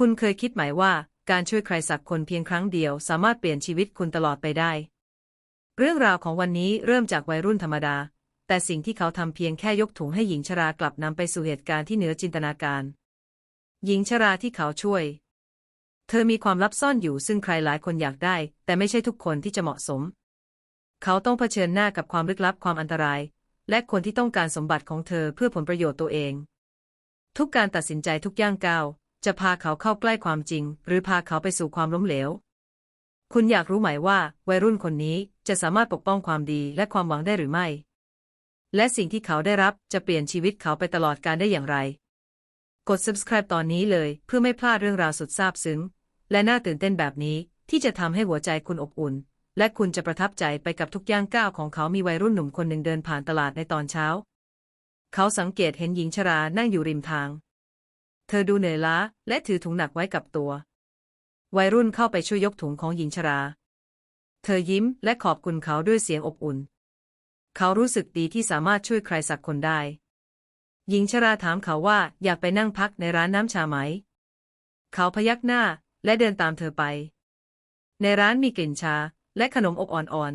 คุณเคยคิดไหมว่า การช่วยใครสักคนเพียงครั้งเดียว สามารถเปลี่ยนชีวิตคุณตลอดไปได้ เรื่องราวของวันนี้เริ่มจากวัยรุ่นธรรมดา แต่สิ่งที่เขาทำเพียงแค่ยกถุงให้หญิงชรากลับนำไปสู่เหตุการณ์ที่เหนือจินตนาการ หญิงชราที่เขาช่วย เธอมีความลับซ่อนอยู่ซึ่งใครหลายคนอยากได้ แต่ไม่ใช่ทุกคนที่จะเหมาะสม เขาต้องเผชิญหน้ากับความลึกลับความอันตราย และคนที่ต้องการสมบัติของเธอเพื่อผลประโยชน์ตัวเอง ทุกการตัดสินใจทุกย่างก้าว จะพาเขาเข้าใกล้ความจริง หรือพาเขาไปสู่ความล้มเหลว คุณอยากรู้ไหมว่า วัยรุ่นคนนี้จะสามารถปกป้องความดีและความหวังได้หรือไม่ และสิ่งที่เขาได้รับจะเปลี่ยนชีวิตเขาไปตลอดการได้อย่างไร กด subscribe ตอนนี้เลยเพื่อไม่พลาดเรื่องราวสุดซาบซึ้ง และน่าตื่นเต้นแบบนี้ที่จะทำให้หัวใจคุณอบอุ่น และคุณจะประทับใจไปกับทุกย่างก้าวของเขามีวัยรุ่นหนุ่มคนหนึ่งเดินผ่านตลาดในตอนเช้า เขาสังเกตเห็นหญิงชรานั่งอยู่ริมทาง เธอดูเหนื่อยล้าและถือถุงหนักไว้กับตัว วัยรุ่นเข้าไปช่วยยกถุงของหญิงชรา เธอยิ้มและขอบคุณเขาด้วยเสียงอบอุ่น เขารู้สึกดีที่สามารถช่วยใครสักคนได้ หญิงชราถามเขาว่าอยากไปนั่งพักในร้านน้ำชาไหม เขาพยักหน้าและเดินตามเธอไป ในร้านมีกลิ่นชาและขนมอบอ่อน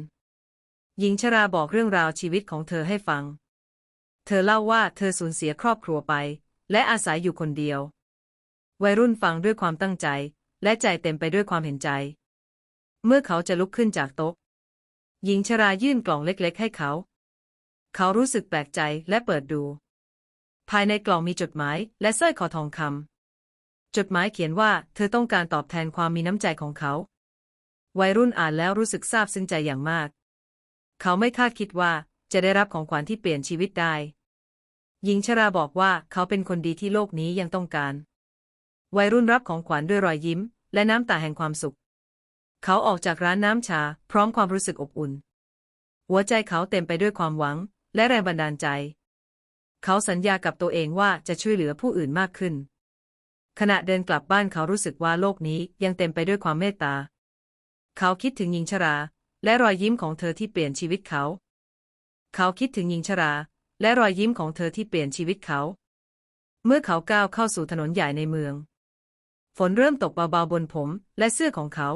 ๆ หญิงชราบอกเรื่องราวชีวิตของเธอให้ฟัง เธอเล่าว่าเธอสูญเสียครอบครัวไป และอาศัยอยู่คนเดียว วัยรุ่นฟังด้วยความตั้งใจ และใจเต็มไปด้วยความเห็นใจ เมื่อเขาจะลุกขึ้นจากโต๊ะ หญิงชรายื่นกล่องเล็กๆ ให้เขา เขารู้สึกแปลกใจและเปิดดู ภายในกล่องมีจดหมายและสร้อยคอทองคำจดหมายเขียนว่าเธอต้องการตอบแทนความมีน้ำใจของเขา วัยรุ่นอ่านแล้วรู้สึกซาบซึ้งใจอย่างมาก เขาไม่คาดคิดว่าจะได้รับของขวัญที่เปลี่ยนชีวิตได้ หญิงชราบอกว่าเขาเป็นคนดีที่โลกนี้ยังต้องการ วัยรุ่นรับของขวัญด้วยรอยยิ้ม และน้ำตาแห่งความสุข เขาออกจากร้านน้ำชา พร้อมความรู้สึกอบอุ่น หัวใจเขาเต็มไปด้วยความหวัง และแรงบันดาลใจ เขาสัญญากับตัวเองว่าจะช่วยเหลือผู้อื่นมากขึ้น ขณะเดินกลับบ้านเขารู้สึกว่าโลกนี้ยังเต็มไปด้วยความเมตตา เขาคิดถึงหญิงชรา และรอยยิ้มของเธอที่เปลี่ยนชีวิตเขา เขาคิดถึงหญิงชรา และรอยยิ้มของเธอที่เปลี่ยนชีวิตเขา เมื่อเขาก้าวเข้าสู่ถนนใหญ่ในเมือง ฝนเริ่มตกเบาๆบนผมและเสื้อของเขา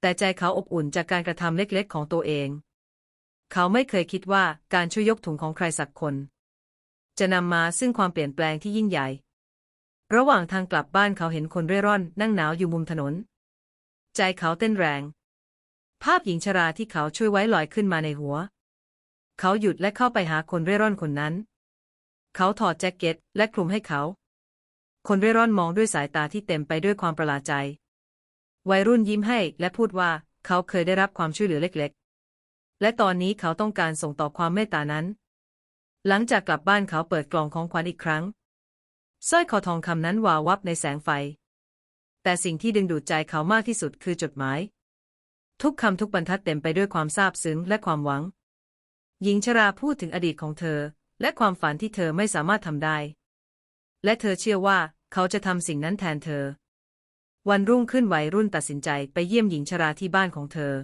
แต่ใจเขาอบอุ่นจากการกระทำเล็กๆ ของตัวเอง เขาไม่เคยคิดว่าการช่วยยกถุงของใครสักคน จะนำมาซึ่งความเปลี่ยนแปลงที่ยิ่งใหญ่ ระหว่างทางกลับบ้านเขาเห็นคนเร่ร่อน นั่งหนาวอยู่มุมถนน ใจเขาเต้นแรง ภาพหญิงชราที่เขาช่วยไว้ลอยขึ้นมาในหัว เขาหยุดและเข้าไปหาคนเร่ร่อนคนนั้น เขาถอดแจ็คเก็ตและคลุมให้เขา คนเร่ร่อนมองด้วยสายตาที่เต็มไปด้วยความประหลาดใจ วัยรุ่นยิ้มให้และพูดว่าเขาเคยได้รับความช่วยเหลือเล็กๆ และตอนนี้เขาต้องการส่งต่อความเมตตานั้น หลังจากกลับบ้านเขาเปิดกล่องของขวัญอีกครั้งสร้อยคอทองคำนั้นวาววับในแสงไฟ แต่สิ่งที่ดึงดูดใจเขามากที่สุดคือจดหมาย ทุกคำทุกบรรทัดเต็มไปด้วยความซาบซึ้งและความหวัง หญิงชราพูดถึงอดีตของเธอ และความฝันที่เธอไม่สามารถทำได้ และเธอเชื่อว่าเขาจะทำสิ่งนั้นแทนเธอ วันรุ่งขึ้นวัยรุ่นตัดสินใจไปเยี่ยมหญิงชราที่บ้านของเธอ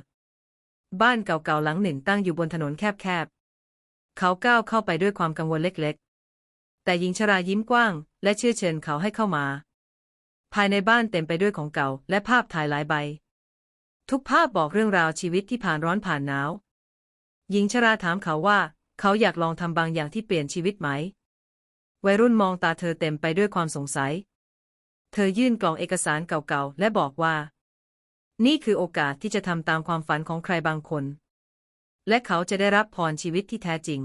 บ้านเก่าๆหลังหนึ่งตั้งอยู่บนถนนแคบๆ เขาก้าวเข้าไปด้วยความกังวลเล็กๆ แต่หญิงชรายิ้มกว้าง และเชื่อเชิญเขาให้เข้ามา ภายในบ้านเต็มไปด้วยของเก่าและภาพถ่ายหลายใบ ทุกภาพบอกเรื่องราวชีวิตที่ผ่านร้อนผ่านหนาว หญิงชราถามเขาว่า เขาอยากลองทำบางอย่างที่เปลี่ยนชีวิตไหม วัยรุ่นมองตาเธอเต็มไปด้วยความสงสัย เธอยื่นกล่องเอกสารเก่าๆ และบอกว่า นี่คือโอกาสที่จะทำตามความฝันของใครบางคน และเขาจะได้รับพรชีวิตที่แท้จริง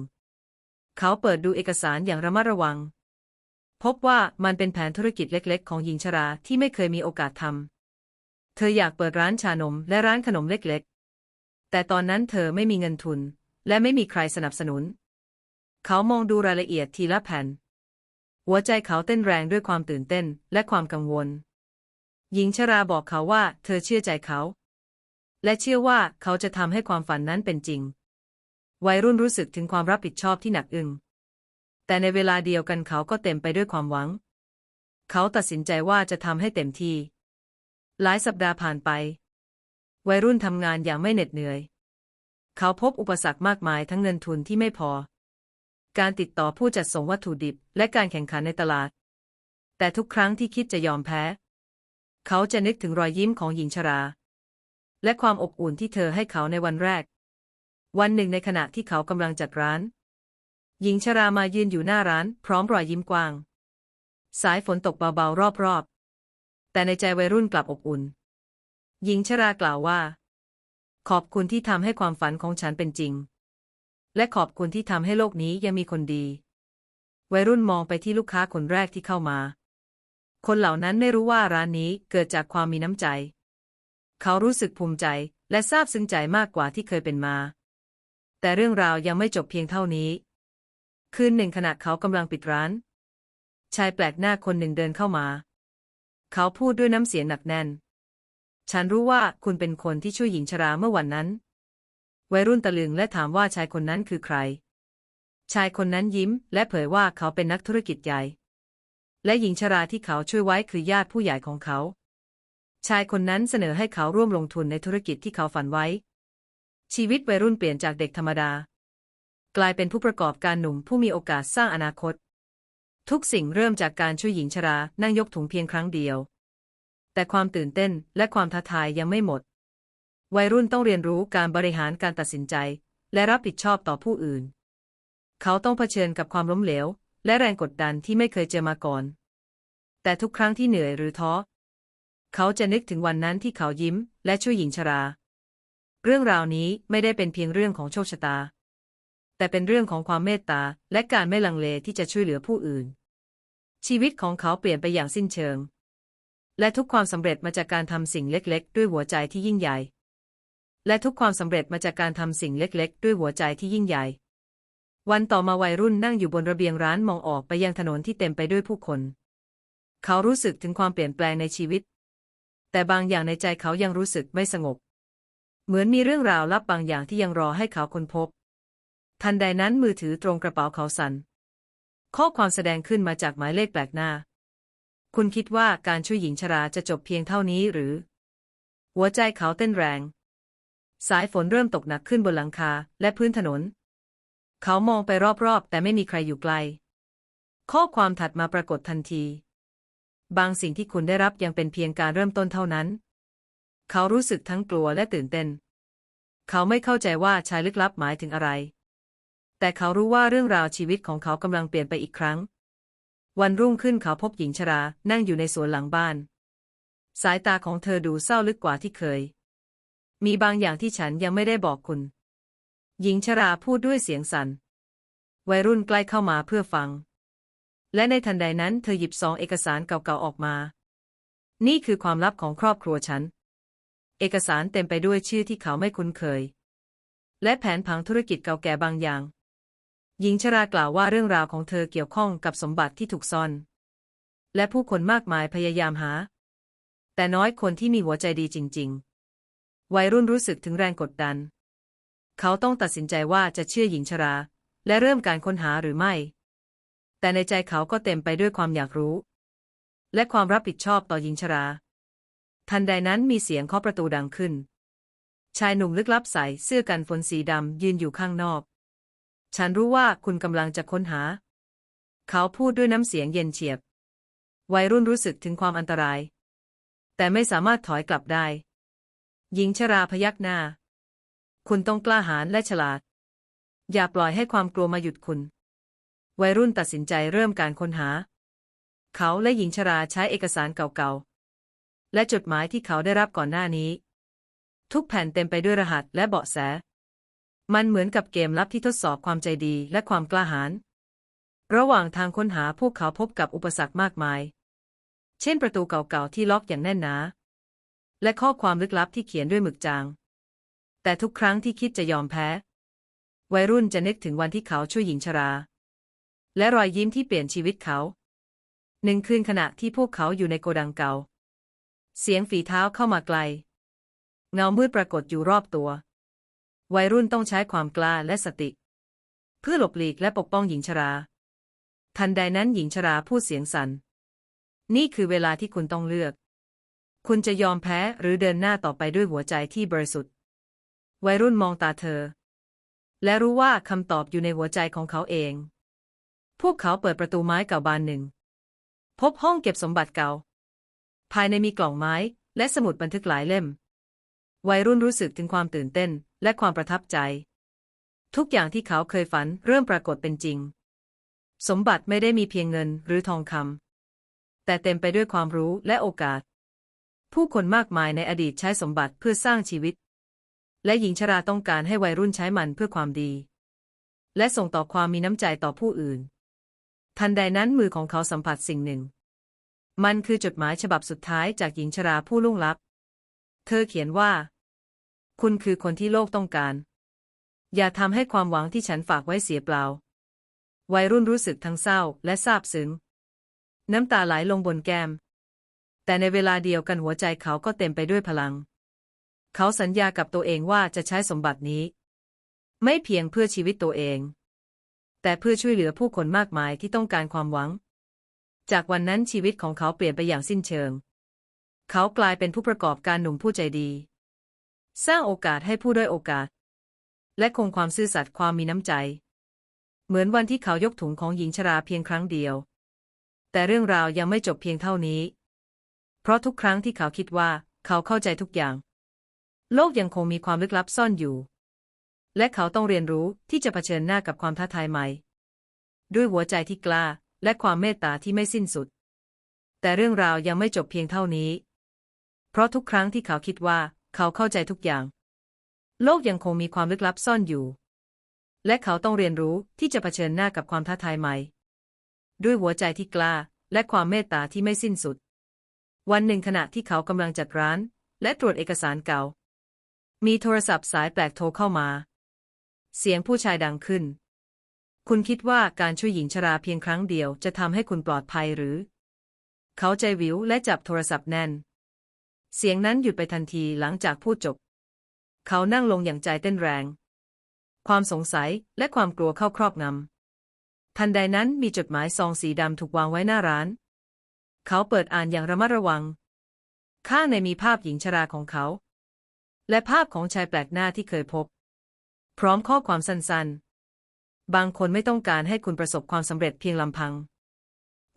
เขาเปิดดูเอกสารอย่างระมัดระวัง พบว่ามันเป็นแผนธุรกิจเล็ก ๆ ของหญิงชราที่ไม่เคยมีโอกาสทำเธออยากเปิดร้านชานมและร้านขนมเล็กๆ แต่ตอนนั้นเธอไม่มีเงินทุน และไม่มีใครสนับสนุน เขามองดูรายละเอียดทีละแผ่น หัวใจเขาเต้นแรงด้วยความตื่นเต้นและความกังวล หญิงชราบอกเขาว่าเธอเชื่อใจเขา และเชื่อว่าเขาจะทำให้ความฝันนั้นเป็นจริง วัยรุ่นรู้สึกถึงความรับผิดชอบที่หนักอึ้งแต่ในเวลาเดียวกันเขาก็เต็มไปด้วยความหวัง เขาตัดสินใจว่าจะทำให้เต็มที่ หลายสัปดาห์ผ่านไป วัยรุ่นทำงานอย่างไม่เหน็ดเหนื่อย เขาพบอุปสรรคมากมายทั้งเงินทุนที่ไม่พอ การติดต่อผู้จัดส่งวัตถุดิบ และการแข่งขันในตลาด แต่ทุกครั้งที่คิดจะยอมแพ้ เขาจะนึกถึงรอยยิ้มของหญิงชรา และความอบอุ่นที่เธอให้เขาในวันแรก วันหนึ่งในขณะที่เขากำลังจัดร้าน หญิงชรามายืนอยู่หน้าร้าน พร้อมรอยยิ้มกว้าง สายฝนตกเบาๆรอบๆ แต่ในใจวัยรุ่นกลับอบอุ่น หญิงชรากล่าวว่า ขอบคุณที่ทำให้ความฝันของฉันเป็นจริง และขอบคุณที่ทำให้โลกนี้ยังมีคนดี วัยรุ่นมองไปที่ลูกค้าคนแรกที่เข้ามา คนเหล่านั้นไม่รู้ว่าร้านนี้เกิดจากความมีน้ำใจ เขารู้สึกภูมิใจและซาบซึ้งใจมากกว่าที่เคยเป็นมา แต่เรื่องราวยังไม่จบเพียงเท่านี้ คืนหนึ่งขณะเขากำลังปิดร้าน ชายแปลกหน้าคนหนึ่งเดินเข้ามา เขาพูดด้วยน้ำเสียงหนักแน่น ฉันรู้ว่าคุณเป็นคนที่ช่วยหญิงชราเมื่อวันนั้น วัยรุ่นตะลึงและถามว่าชายคนนั้นคือใคร ชายคนนั้นยิ้ม และเผยว่าเขาเป็นนักธุรกิจใหญ่ และหญิงชราที่เขาช่วยไว้คือญาติผู้ใหญ่ของเขา ชายคนนั้นเสนอให้เขาร่วมลงทุนในธุรกิจที่เขาฝันไว้ ชีวิตวัยรุ่นเปลี่ยนจากเด็กธรรมดา กลายเป็นผู้ประกอบการหนุ่มผู้มีโอกาสสร้างอนาคต ทุกสิ่งเริ่มจากการช่วยหญิงชรานั่งยกถุงเพียงครั้งเดียว แต่ความตื่นเต้นและความท้าทายยังไม่หมด วัยรุ่นต้องเรียนรู้การบริหารการตัดสินใจ และรับผิดชอบต่อผู้อื่น เขาต้องเผชิญกับความล้มเหลว และแรงกดดันที่ไม่เคยเจอมาก่อน แต่ทุกครั้งที่เหนื่อยหรือท้อ เขาจะนึกถึงวันนั้นที่เขายิ้ม และช่วยหญิงชรา เรื่องราวนี้ไม่ได้เป็นเพียงเรื่องของโชคชะตา แต่เป็นเรื่องของความเมตตาและการไม่ลังเลที่จะช่วยเหลือผู้อื่น ชีวิตของเขาเปลี่ยนไปอย่างสิ้นเชิง และทุกความสำเร็จมาจากการทำสิ่งเล็กๆ ด้วยหัวใจที่ยิ่งใหญ่ และทุกความสำเร็จมาจากการทำสิ่งเล็กๆ ด้วยหัวใจที่ยิ่งใหญ่ วันต่อมาวัยรุ่นนั่งอยู่บนระเบียงร้านมองออกไปยังถนนที่เต็มไปด้วยผู้คน เขารู้สึกถึงความเปลี่ยนแปลงในชีวิต แต่บางอย่างในใจเขายังรู้สึกไม่สงบ เหมือนมีเรื่องราวลับบางอย่างที่ยังรอให้เขาค้นพบ ทันใดนั้นมือถือตรงกระเป๋าเขาสัน่นข้อความแสดงขึ้นมาจากหมายเลขแปลกหน้า คุณคิดว่าการช่วยหญิงชราจะจบเพียงเท่านี้หรือ หัวใจเขาเต้นแรง สายฝนเริ่มตกหนักขึ้นบนหลังคาและพื้นถนน เขามองไปรอบๆ แต่ไม่มีใครอยู่ไกล ข้อความถัดมาปรากฏทันที บางสิ่งที่คุณได้รับยังเป็นเพียงการเริ่มต้นเท่านั้น เขารู้สึกทั้งกลัวและตื่นเต้น เขาไม่เข้าใจว่าชายลึกลับหมายถึงอะไร แต่เขารู้ว่าเรื่องราวชีวิตของเขากำลังเปลี่ยนไปอีกครั้ง วันรุ่งขึ้นเขาพบหญิงชรา นั่งอยู่ในสวนหลังบ้าน สายตาของเธอดูเศร้าลึกกว่าที่เคย มีบางอย่างที่ฉันยังไม่ได้บอกคุณ หญิงชราพูดด้วยเสียงสัน่น วัยรุ่นใกล้เข้ามาเพื่อฟัง และในทันใดนั้นเธอหยิบซองเอกสารเก่าๆออกมา นี่คือความลับของครอบครัวฉัน เอกสารเต็มไปด้วยชื่อที่เขาไม่คุ้นเคย และแผนผังธุรกิจเก่าแก่บางอย่าง หญิงชรากล่าวว่าเรื่องราวของเธอเกี่ยวข้องกับสมบัติที่ถูกซ่อน และผู้คนมากมายพยายามหา แต่น้อยคนที่มีหัวใจดีจริง ๆ วัยรุ่นรู้สึกถึงแรงกดดัน เขาต้องตัดสินใจว่าจะเชื่อหญิงชรา และเริ่มการค้นหาหรือไม่ แต่ในใจเขาก็เต็มไปด้วยความอยากรู้ และความรับผิดชอบต่อหญิงชรา ทันใดนั้นมีเสียงเคาะประตูดังขึ้น ชายหนุ่มลึกลับใส่เสื้อกันฝนสีดำยืนอยู่ข้างนอก ฉันรู้ว่าคุณกำลังจะค้นหา เขาพูดด้วยน้ำเสียงเย็นเฉียบ วัยรุ่นรู้สึกถึงความอันตราย แต่ไม่สามารถถอยกลับได้ หญิงชราพยักหน้า คุณต้องกล้าหาญและฉลาด อย่าปล่อยให้ความกลัวมาหยุดคุณ วัยรุ่นตัดสินใจเริ่มการค้นหา เขาและหญิงชราใช้เอกสารเก่าๆ และจดหมายที่เขาได้รับก่อนหน้านี้ ทุกแผ่นเต็มไปด้วยรหัสและเบาะแส มันเหมือนกับเกมลับที่ทดสอบความใจดีและความกล้าหาญ ระหว่างทางค้นหาพวกเขาพบกับอุปสรรคมากมาย เช่นประตูเก่าๆที่ล็อกอย่างแน่นหนา และข้อความลึกลับที่เขียนด้วยหมึกจาง แต่ทุกครั้งที่คิดจะยอมแพ้ วัยรุ่นจะนึกถึงวันที่เขาช่วยหญิงชรา และรอยยิ้มที่เปลี่ยนชีวิตเขา หนึ่งคืนขณะที่พวกเขาอยู่ในโกดังเก่า เสียงฝีเท้าเข้ามาไกล เงามืดปรากฏอยู่รอบตัว วัยรุ่นต้องใช้ความกล้าและสติ เพื่อหลบหลีกและปกป้องหญิงชรา ทันใดนั้นหญิงชราพูดเสียงสัน่น นี่คือเวลาที่คุณต้องเลือก คุณจะยอมแพ้หรือเดินหน้าต่อไปด้วยหัวใจที่บริสุทธิ์ วัยรุ่นมองตาเธอ และรู้ว่าคำตอบอยู่ในหัวใจของเขาเอง พวกเขาเปิดประตูไม้เก่าบานหนึ่ง พบห้องเก็บสมบัติเก่า ภายในมีกล่องไม้และสมุดบันทึกหลายเล่ม วัยรุ่นรู้สึกถึงความตื่นเต้น และความประทับใจ ทุกอย่างที่เขาเคยฝันเริ่มปรากฏเป็นจริง สมบัติไม่ได้มีเพียงเงินหรือทองคำแต่เต็มไปด้วยความรู้และโอกาส ผู้คนมากมายในอดีตใช้สมบัติเพื่อสร้างชีวิต และหญิงชราต้องการให้วัยรุ่นใช้มันเพื่อความดี และส่งต่อความมีน้ำใจต่อผู้อื่น ทันใดนั้นมือของเขาสัมผัสสิ่งหนึ่ง มันคือจดหมายฉบับสุดท้ายจากหญิงชราผู้ล่วงลับ เธอเขียนว่า คุณคือคนที่โลกต้องการ อย่าทำให้ความหวังที่ฉันฝากไว้เสียเปล่า วัยรุ่นรู้สึกทั้งเศร้าและซาบซึ้ง น้ำตาไหลลงบนแก้ม แต่ในเวลาเดียวกันหัวใจเขาก็เต็มไปด้วยพลัง เขาสัญญากับตัวเองว่าจะใช้สมบัตินี้ ไม่เพียงเพื่อชีวิตตัวเอง แต่เพื่อช่วยเหลือผู้คนมากมายที่ต้องการความหวัง จากวันนั้นชีวิตของเขาเปลี่ยนไปอย่างสิ้นเชิง เขากลายเป็นผู้ประกอบการหนุ่มผู้ใจดี สร้างโอกาสให้ผู้ด้อยโอกาส และคงความซื่อสัตย์ความมีน้ำใจ เหมือนวันที่เขายกถุงของหญิงชราเพียงครั้งเดียว แต่เรื่องราวยังไม่จบเพียงเท่านี้ เพราะทุกครั้งที่เขาคิดว่าเขาเข้าใจทุกอย่าง โลกยังคงมีความลึกลับซ่อนอยู่ และเขาต้องเรียนรู้ที่จะเผชิญหน้ากับความท้าทายใหม่ ด้วยหัวใจที่กล้าและความเมตตาที่ไม่สิ้นสุด แต่เรื่องราวยังไม่จบเพียงเท่านี้ เพราะทุกครั้งที่เขาคิดว่าเขาเข้าใจทุกอย่าง โลกยังคงมีความลึกลับซ่อนอยู่ และเขาต้องเรียนรู้ที่จะเผชิญหน้ากับความท้าทายใหม่ ด้วยหัวใจที่กล้าและความเมตตาที่ไม่สิ้นสุด วันหนึ่งขณะที่เขากำลังจัดร้าน และตรวจเอกสารเก่า มีโทรศัพท์สายแปลกโทรเข้ามา เสียงผู้ชายดังขึ้น คุณคิดว่าการช่วยหญิงชราเพียงครั้งเดียวจะทำให้คุณปลอดภัยหรือ เขาใจวิวและจับโทรศัพท์แน่น เสียงนั้นหยุดไปทันทีหลังจากพูดจบ เขานั่งลงอย่างใจเต้นแรง ความสงสัยและความกลัวเข้าครอบงำ ทันใดนั้นมีจดหมายซองสีดำถูกวางไว้หน้าร้าน เขาเปิดอ่านอย่างระมัดระวัง ข้างในมีภาพหญิงชราของเขา และภาพของชายแปลกหน้าที่เคยพบ พร้อมข้อความสั้นๆ บางคนไม่ต้องการให้คุณประสบความสำเร็จเพียงลำพัง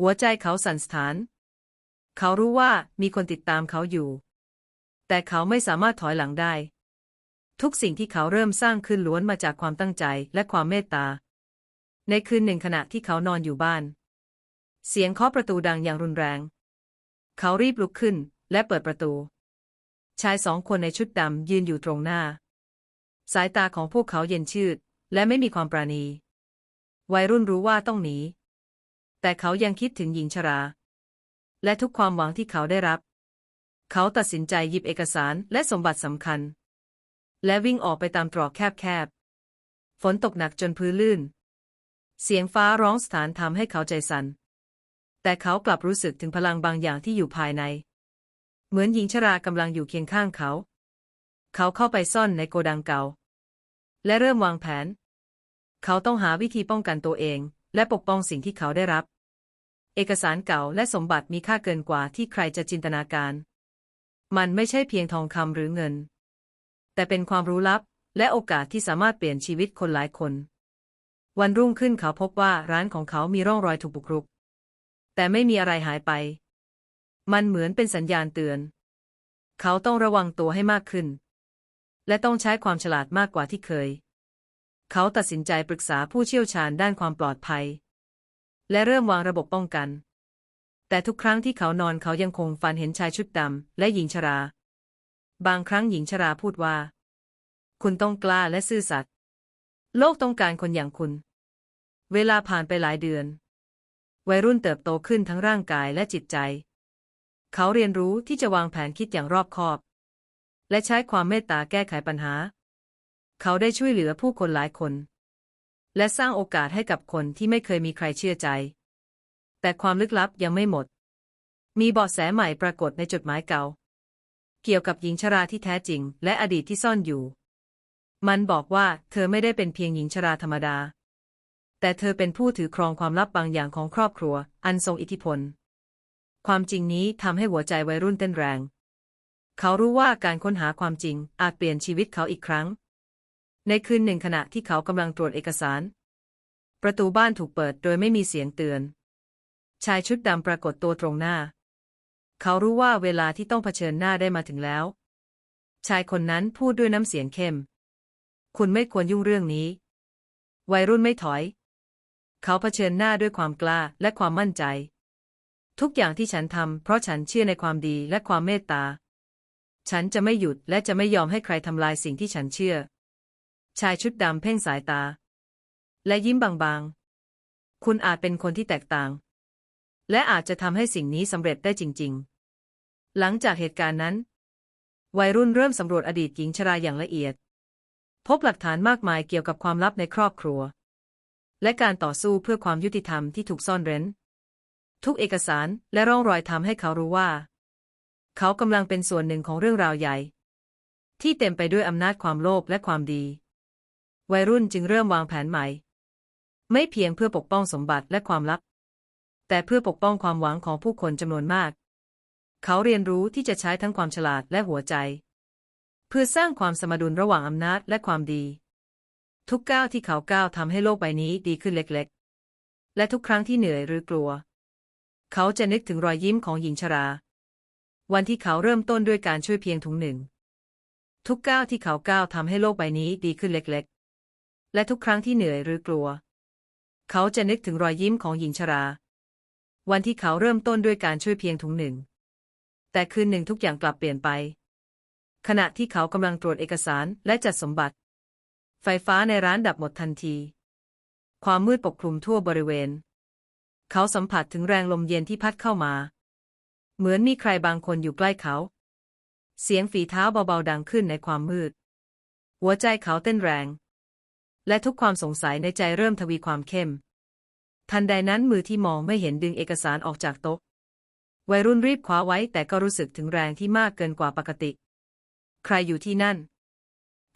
หัวใจเขาสั่นสะท้าน เขารู้ว่ามีคนติดตามเขาอยู่ แต่เขาไม่สามารถถอยหลังได้ ทุกสิ่งที่เขาเริ่มสร้างขึ้นล้วนมาจากความตั้งใจและความเมตตา ในคืนหนึ่งขณะที่เขานอนอยู่บ้าน เสียงเคาะประตูดังอย่างรุนแรง เขารีบลุกขึ้นและเปิดประตู ชายสองคนในชุดดำยืนอยู่ตรงหน้า สายตาของพวกเขาเย็นชืด และไม่มีความปราณี วัยรุ่นรู้ว่าต้องหนี แต่เขายังคิดถึงหญิงชรา และทุกความหวังที่เขาได้รับ เขาตัดสินใจหยิบเอกสารและสมบัติสำคัญ และวิ่งออกไปตามตรอกแคบๆ ฝนตกหนักจนพื้นลื่น เสียงฟ้าร้องสถานทำให้เขาใจสัน่น แต่เขากลับรู้สึกถึงพลังบางอย่างที่อยู่ภายใน เหมือนหญิงชรากำลังอยู่เคียงข้างเขา เขาเข้าไปซ่อนในโกดังเก่า และเริ่มวางแผน เขาต้องหาวิธีป้องกันตัวเอง และปกป้องสิ่งที่เขาได้รับ เอกสารเก่าและสมบัติมีค่าเกินกว่าที่ใครจะจินตนาการ มันไม่ใช่เพียงทองคำหรือเงิน แต่เป็นความรู้ลับและโอกาสที่สามารถเปลี่ยนชีวิตคนหลายคน วันรุ่งขึ้นเขาพบว่าร้านของเขามีร่องรอยถูกบุกรุก แต่ไม่มีอะไรหายไป มันเหมือนเป็นสัญญาณเตือน เขาต้องระวังตัวให้มากขึ้น และต้องใช้ความฉลาดมากกว่าที่เคย เขาตัดสินใจปรึกษาผู้เชี่ยวชาญด้านความปลอดภัย และเริ่มวางระบบป้องกัน แต่ทุกครั้งที่เขานอนเขายังคงฝันเห็นชายชุดดำและหญิงชรา บางครั้งหญิงชราพูดว่า คุณต้องกล้าและซื่อสัตย์โลกต้องการคนอย่างคุณ เวลาผ่านไปหลายเดือน วัยรุ่นเติบโตขึ้นทั้งร่างกายและจิตใจ เขาเรียนรู้ที่จะวางแผนคิดอย่างรอบคอบ และใช้ความเมตตาแก้ไขปัญหา เขาได้ช่วยเหลือผู้คนหลายคน และสร้างโอกาสให้กับคนที่ไม่เคยมีใครเชื่อใจ แต่ความลึกลับยังไม่หมด มีเบาะแสใหม่ปรากฏในจดหมายเก่า เกี่ยวกับหญิงชราที่แท้จริง และอดีตที่ซ่อนอยู่ มันบอกว่าเธอไม่ได้เป็นเพียงหญิงชราธรรมดา แต่เธอเป็นผู้ถือครองความลับบางอย่างของครอบครัว อันทรงอิทธิพล ความจริงนี้ทำให้หัวใจวัยรุ่นเต้นแรง เขารู้ว่าการค้นหาความจริงอาจเปลี่ยนชีวิตเขาอีกครั้ง ในคืนหนึ่งขณะที่เขากำลังตรวจเอกสาร ประตูบ้านถูกเปิดโดยไม่มีเสียงเตือน ชายชุดดำปรากฏตัวตรงหน้า เขารู้ว่าเวลาที่ต้องเผชิญหน้าได้มาถึงแล้ว ชายคนนั้นพูดด้วยน้ำเสียงเข้ม คุณไม่ควรยุ่งเรื่องนี้ วัยรุ่นไม่ถอย เขาเผชิญหน้าด้วยความกล้าและความมั่นใจ ทุกอย่างที่ฉันทำเพราะฉันเชื่อในความดีและความเมตตา ฉันจะไม่หยุดและจะไม่ยอมให้ใครทำลายสิ่งที่ฉันเชื่อ ชายชุดดำเพ่งสายตา และยิ้มบางๆ คุณอาจเป็นคนที่แตกต่าง และอาจจะทำให้สิ่งนี้สำเร็จได้จริง ๆ หลังจากเหตุการณ์นั้น วัยรุ่นเริ่มสำรวจอดีตหญิงชราอย่างละเอียด พบหลักฐานมากมายเกี่ยวกับความลับในครอบครัว และการต่อสู้เพื่อความยุติธรรมที่ถูกซ่อนเร้น ทุกเอกสารและร่องรอยทำให้เขารู้ว่า เขากำลังเป็นส่วนหนึ่งของเรื่องราวใหญ่ ที่เต็มไปด้วยอำนาจความโลภและความดี วัยรุ่นจึงเริ่มวางแผนใหม่ ไม่เพียงเพื่อปกป้องสมบัติและความลับ แต่เพื่อปกป้องความหวังของผู้คนจำนวนมาก เขาเรียนรู้ที่จะใช้ทั้งความฉลาดและหัวใจ เพื่อสร้างความสมดุลระหว่างอำนาจและความดี ทุกก้าวที่เขาก้าวทำให้โลกใบนี้ดีขึ้นเล็กๆ และทุกครั้งที่เหนื่อยหรือกลัว เขาจะนึกถึงรอยยิ้มของหญิงชรา วันที่เขาเริ่มต้นด้วยการช่วยเพียงถุงหนึ่ง ทุกก้าวที่เขาก้าวทำให้โลกใบนี้ดีขึ้นเล็กๆ และทุกครั้งที่เหนื่อยหรือกลัว เขาจะนึกถึงรอยยิ้มของหญิงชรา วันที่เขาเริ่มต้นด้วยการช่วยเพียงถุงหนึ่ง แต่คืนหนึ่งทุกอย่างกลับเปลี่ยนไป ขณะที่เขากำลังตรวจเอกสารและจัดสมบัติ ไฟฟ้าในร้านดับหมดทันที ความมืดปกคลุมทั่วบริเวณ เขาสัมผัสถึงแรงลมเย็นที่พัดเข้ามา เหมือนมีใครบางคนอยู่ใกล้เขา เสียงฝีเท้าเบาๆดังขึ้นในความมืด หัวใจเขาเต้นแรง และทุกความสงสัยในใจเริ่มทวีความเข้ม ทันใดนั้นมือที่มองไม่เห็นดึงเอกสารออกจากโต๊ะ วัยรุ่นรีบคว้าไว้แต่ก็รู้สึกถึงแรงที่มากเกินกว่าปกติ ใครอยู่ที่นั่น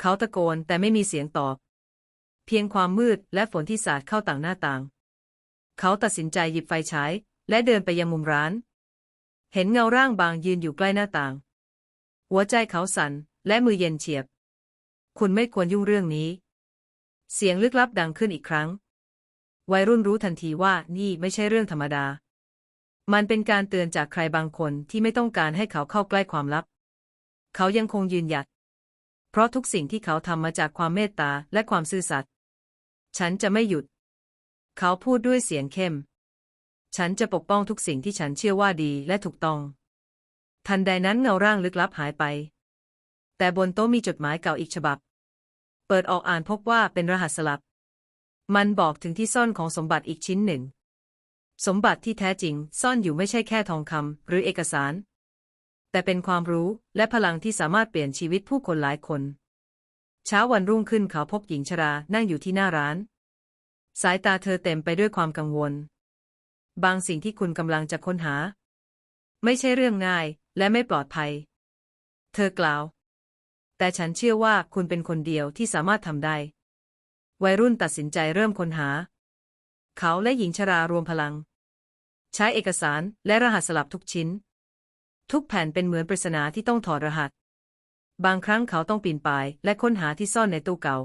เขาตะโกนแต่ไม่มีเสียงตอบ เพียงความมืดและฝนที่สาดเข้าต่างหน้าต่าง เขาตัดสินใจหยิบไฟฉายและเดินไปยังมุมร้าน เห็นเงาร่างบางยืนอยู่ใกล้หน้าต่าง หัวใจเขาสั่นและมือเย็นเฉียบ คุณไม่ควรยุ่งเรื่องนี้ เสียงลึกลับดังขึ้นอีกครั้ง วัยรุ่นรู้ทันทีว่านี่ไม่ใช่เรื่องธรรมดา มันเป็นการเตือนจากใครบางคนที่ไม่ต้องการให้เขาเข้าใกล้ความลับ เขายังคงยืนหยัด เพราะทุกสิ่งที่เขาทำมาจากความเมตตาและความซื่อสัตย์ ฉันจะไม่หยุด เขาพูดด้วยเสียงเข้ม ฉันจะปกป้องทุกสิ่งที่ฉันเชื่อว่าดีและถูกต้อง ทันใดนั้นเงาร่างลึกลับหายไป แต่บนโต๊ะมีจดหมายเก่าอีกฉบับ เปิดออกอ่านพบว่าเป็นรหัสสลับ มันบอกถึงที่ซ่อนของสมบัติอีกชิ้นหนึ่ง สมบัติที่แท้จริงซ่อนอยู่ไม่ใช่แค่ทองคำหรือเอกสาร แต่เป็นความรู้และพลังที่สามารถเปลี่ยนชีวิตผู้คนหลายคน เช้าวันรุ่งขึ้นเขาพบหญิงชรานั่งอยู่ที่หน้าร้าน สายตาเธอเต็มไปด้วยความกังวล บางสิ่งที่คุณกำลังจะค้นหา ไม่ใช่เรื่องง่ายและไม่ปลอดภัย เธอกล่าว แต่ฉันเชื่อว่าคุณเป็นคนเดียวที่สามารถทำได้ วัยรุ่นตัดสินใจเริ่มค้นหา เขาและหญิงชรารวมพลัง ใช้เอกสารและรหัสสลับทุกชิ้น ทุกแผ่นเป็นเหมือนปริศนาที่ต้องถอดรหัส บางครั้งเขาต้องปีนป่ายและค้นหาที่ซ่อนในตู้เก่า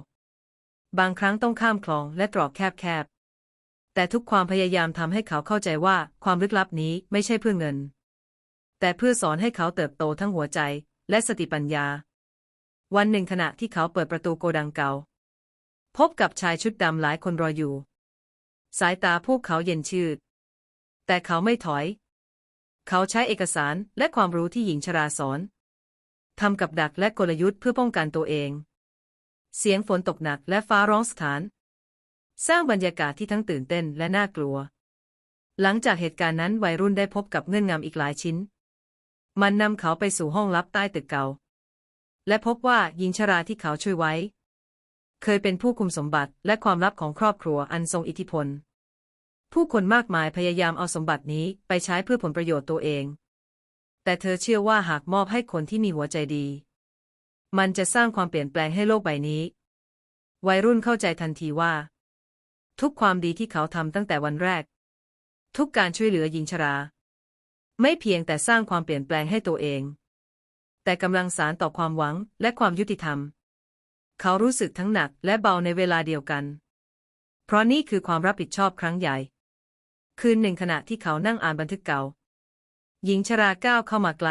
บางครั้งต้องข้ามคลองและตรอกแคบๆ แต่ทุกความพยายามทำให้เขาเข้าใจว่าความลึกลับนี้ไม่ใช่เพื่อเงิน แต่เพื่อสอนให้เขาเติบโตทั้งหัวใจและสติปัญญา วันหนึ่งขณะที่เขาเปิดประตูโกดังเก่า พบกับชายชุดดำหลายคนรออยู่ สายตาพวกเขาเย็นชืด แต่เขาไม่ถอย เขาใช้เอกสารและความรู้ที่หญิงชราสอนทำกับดักและกลยุทธ์เพื่อป้องกันตัวเอง เสียงฝนตกหนักและฟ้าร้องสถาน สร้างบรรยากาศที่ทั้งตื่นเต้นและน่ากลัว หลังจากเหตุการณ์นั้นวัยรุ่นได้พบกับเงื่อนงำอีกหลายชิ้น มันนำเขาไปสู่ห้องลับใต้ตึกเก่า และพบว่าหญิงชราที่เขาช่วยไว้ เคยเป็นผู้คุมสมบัติและความลับของครอบครัวอันทรงอิทธิพล ผู้คนมากมายพยายามเอาสมบัตินี้ไปใช้เพื่อผลประโยชน์ตัวเอง แต่เธอเชื่อว่าหากมอบให้คนที่มีหัวใจดี มันจะสร้างความเปลี่ยนแปลงให้โลกใบนี้ วัยรุ่นเข้าใจทันทีว่า ทุกความดีที่เขาทำตั้งแต่วันแรก ทุกการช่วยเหลือหญิงชรา ไม่เพียงแต่สร้างความเปลี่ยนแปลงให้ตัวเอง แต่กำลังสารต่อความหวังและความยุติธรรม เขารู้สึกทั้งหนักและเบาในเวลาเดียวกัน เพราะนี่คือความรับผิดชอบครั้งใหญ่ คืนหนึ่งขณะที่เขานั่งอ่านบันทึกเก่า หญิงชราก้าวเข้ามาไกล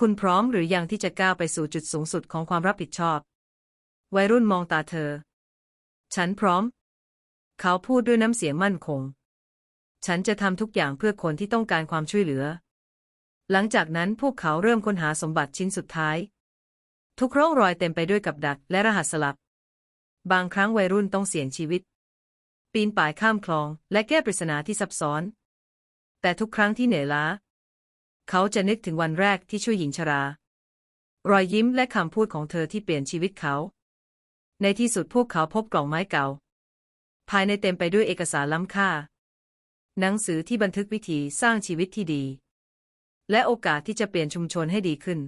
คุณพร้อมหรือยังที่จะก้าวไปสู่จุดสูงสุดของความรับผิดชอบ วัยรุ่นมองตาเธอ ฉันพร้อม เขาพูดด้วยน้ำเสียงมั่นคง ฉันจะทำทุกอย่างเพื่อคนที่ต้องการความช่วยเหลือ หลังจากนั้นพวกเขาเริ่มค้นหาสมบัติชิ้นสุดท้าย ทุกร่องรอยเต็มไปด้วยกับดักและรหัสสลับ บางครั้งวัยรุ่นต้องเสี่ยงชีวิต ปีนป่ายข้ามคลอง และแก้ปริศนาที่ซับซ้อน แต่ทุกครั้งที่เหนื่อยล้า เขาจะนึกถึงวันแรกที่ช่วยหญิงชรา รอยยิ้มและคำพูดของเธอที่เปลี่ยนชีวิตเขา ในที่สุดพวกเขาพบกล่องไม้เก่า ภายในเต็มไปด้วยเอกสารล้ำค่า หนังสือที่บันทึกวิธีสร้างชีวิตที่ดี และโอกาสที่จะเปลี่ยนชุมชนให้ดีขึ้น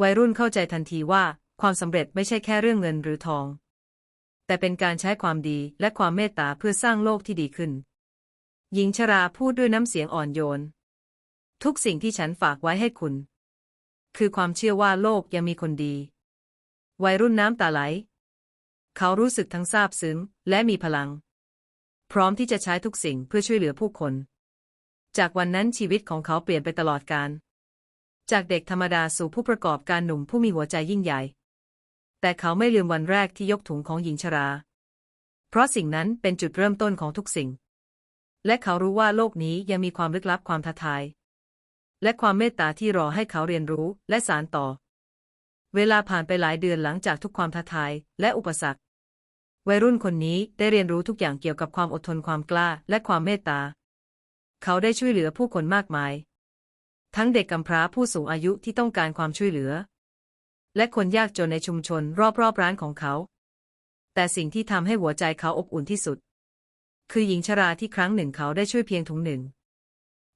วัยรุ่นเข้าใจทันทีว่า ความสำเร็จไม่ใช่แค่เรื่องเงินหรือทอง แต่เป็นการใช้ความดีและความเมตตาเพื่อสร้างโลกที่ดีขึ้น หญิงชราพูดด้วยน้ำเสียงอ่อนโยน ทุกสิ่งที่ฉันฝากไว้ให้คุณ คือความเชื่อว่าโลกยังมีคนดี วัยรุ่นน้ำตาไหล เขารู้สึกทั้งซาบซึ้งและมีพลัง พร้อมที่จะใช้ทุกสิ่งเพื่อช่วยเหลือผู้คน จากวันนั้นชีวิตของเขาเปลี่ยนไปตลอดกาลจากเด็กธรรมดาสู่ผู้ประกอบการหนุ่มผู้มีหัวใจยิ่งใหญ่ แต่เขาไม่ลืมวันแรกที่ยกถุงของหญิงชรา เพราะสิ่งนั้นเป็นจุดเริ่มต้นของทุกสิ่ง และเขารู้ว่าโลกนี้ยังมีความลึกลับความท้าทาย และความเมตตาที่รอให้เขาเรียนรู้และสานต่อ เวลาผ่านไปหลายเดือนหลังจากทุกความท้าทายและอุปสรรค วัยรุ่นคนนี้ได้เรียนรู้ทุกอย่างเกี่ยวกับความอดทนความกล้าและความเมตตา เขาได้ช่วยเหลือผู้คนมากมาย ทั้งเด็กกำพร้าผู้สูงอายุที่ต้องการความช่วยเหลือ และคนยากจนในชุมชนรอบๆร้านของเขา แต่สิ่งที่ทำให้หัวใจเขาอบอุ่นที่สุด คือหญิงชราที่ครั้งหนึ่งเขาได้ช่วยเพียงถุงหนึ่ง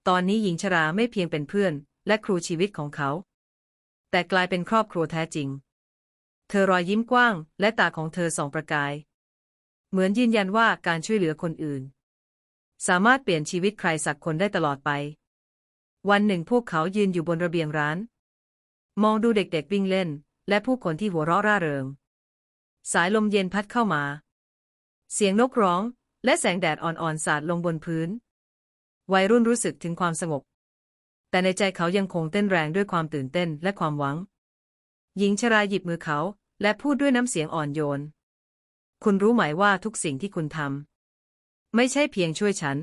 ตอนนี้หญิงชราไม่เพียงเป็นเพื่อน และครูชีวิตของเขา แต่กลายเป็นครอบครัวแท้จริง เธอรอยยิ้มกว้าง และตาของเธอส่องประกาย เหมือนยืนยันว่าการช่วยเหลือคนอื่น สามารถเปลี่ยนชีวิตใครสักคนได้ตลอดไป วันหนึ่งพวกเขายืนอยู่บนระเบียงร้าน มองดูเด็กๆวิ่งเล่น และผู้คนที่หัวเราะร่าเริง สายลมเย็นพัดเข้ามา เสียงนกร้อง และแสงแดดอ่อนๆสาดลงบนพื้น วัยรุ่นรู้สึกถึงความสงบ แต่ในใจเขายังคงเต้นแรงด้วยความตื่นเต้นและความหวัง หญิงชราหยิบมือเขา และพูดด้วยน้ำเสียงอ่อนโยน คุณรู้ไหมว่าทุกสิ่งที่คุณทำ ไม่ใช่เพียงช่วยฉัน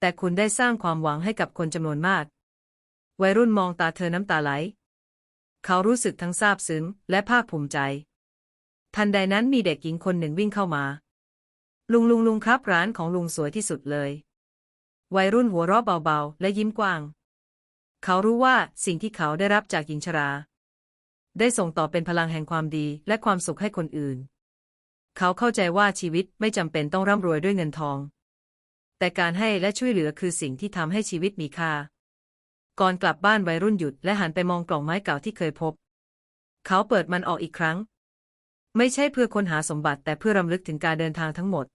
แต่คุณได้สร้างความหวังให้กับคนจำนวนมาก วัยรุ่นมองตาเธอน้ำตาไหล เขารู้สึกทั้งซาบซึ้งและภาคภูมิใจ ทันใดนั้นมีเด็กหญิงคนหนึ่งวิ่งเข้ามา ลุงลุงลุงครับร้านของลุงสวยที่สุดเลย วัยรุ่นหัวเราะเบาๆ และยิ้มกว้าง เขารู้ว่าสิ่งที่เขาได้รับจากหญิงชรา ได้ส่งต่อเป็นพลังแห่งความดีและความสุขให้คนอื่น เขาเข้าใจว่าชีวิตไม่จำเป็นต้องร่ำรวยด้วยเงินทอง แต่การให้และช่วยเหลือคือสิ่งที่ทำให้ชีวิตมีค่า ก่อนกลับบ้านวัยรุ่นหยุดและหันไปมองกล่องไม้เก่าที่เคยพบ เขาเปิดมันออกอีกครั้ง ไม่ใช่เพื่อค้นหาสมบัติแต่เพื่อรำลึกถึงการเดินทางทั้งหมด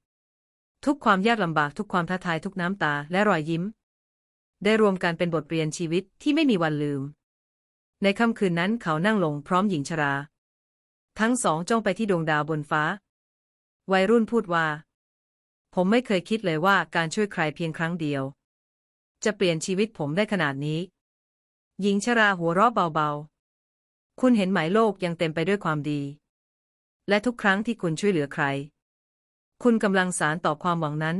ทุกความยากลำบากทุกความท้าทายทุกน้ำตาและรอยยิ้ม ได้รวมกันเป็นบทเรียนชีวิตที่ไม่มีวันลืม ในค่ำคืนนั้นเขานั่งลงพร้อมหญิงชรา ทั้งสองจ้องไปที่ดวงดาวบนฟ้า วัยรุ่นพูดว่า ผมไม่เคยคิดเลยว่าการช่วยใครเพียงครั้งเดียว จะเปลี่ยนชีวิตผมได้ขนาดนี้ หญิงชราหัวเราะเบาๆ คุณเห็นไหมโลกยังเต็มไปด้วยความดี และทุกครั้งที่คุณช่วยเหลือใคร คุณกำลังสารต่อความหวังนั้น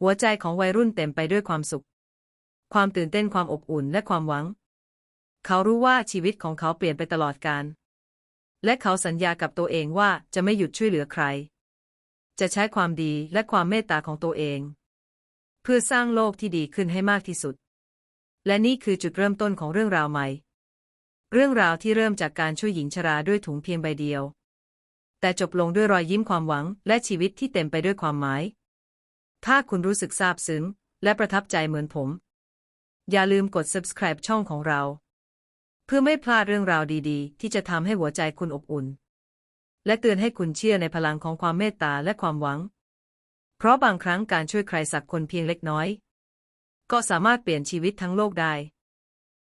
หัวใจของวัยรุ่นเต็มไปด้วยความสุข ความตื่นเต้นความอบอุ่นและความหวัง เขารู้ว่าชีวิตของเขาเปลี่ยนไปตลอดกาลและเขาสัญญากับตัวเองว่าจะไม่หยุดช่วยเหลือใคร จะใช้ความดีและความเมตตาของตัวเอง เพื่อสร้างโลกที่ดีขึ้นให้มากที่สุด และนี่คือจุดเริ่มต้นของเรื่องราวใหม่ เรื่องราวที่เริ่มจากการช่วยหญิงชราด้วยถุงเพียงใบเดียว แต่จบลงด้วยรอยยิ้มความหวังและชีวิตที่เต็มไปด้วยความหมาย ถ้าคุณรู้สึกซาบซึ้ง และประทับใจเหมือนผม อย่าลืมกด subscribe ช่องของเรา เพื่อไม่พลาดเรื่องราวดีๆ ที่จะทำให้หัวใจคุณอบอุ่น และเตือนให้คุณเชื่อในพลังของความเมตตาและความหวัง เพราะบางครั้งการช่วยใครสักคนเพียงเล็กน้อย ก็สามารถเปลี่ยนชีวิตทั้งโลกได้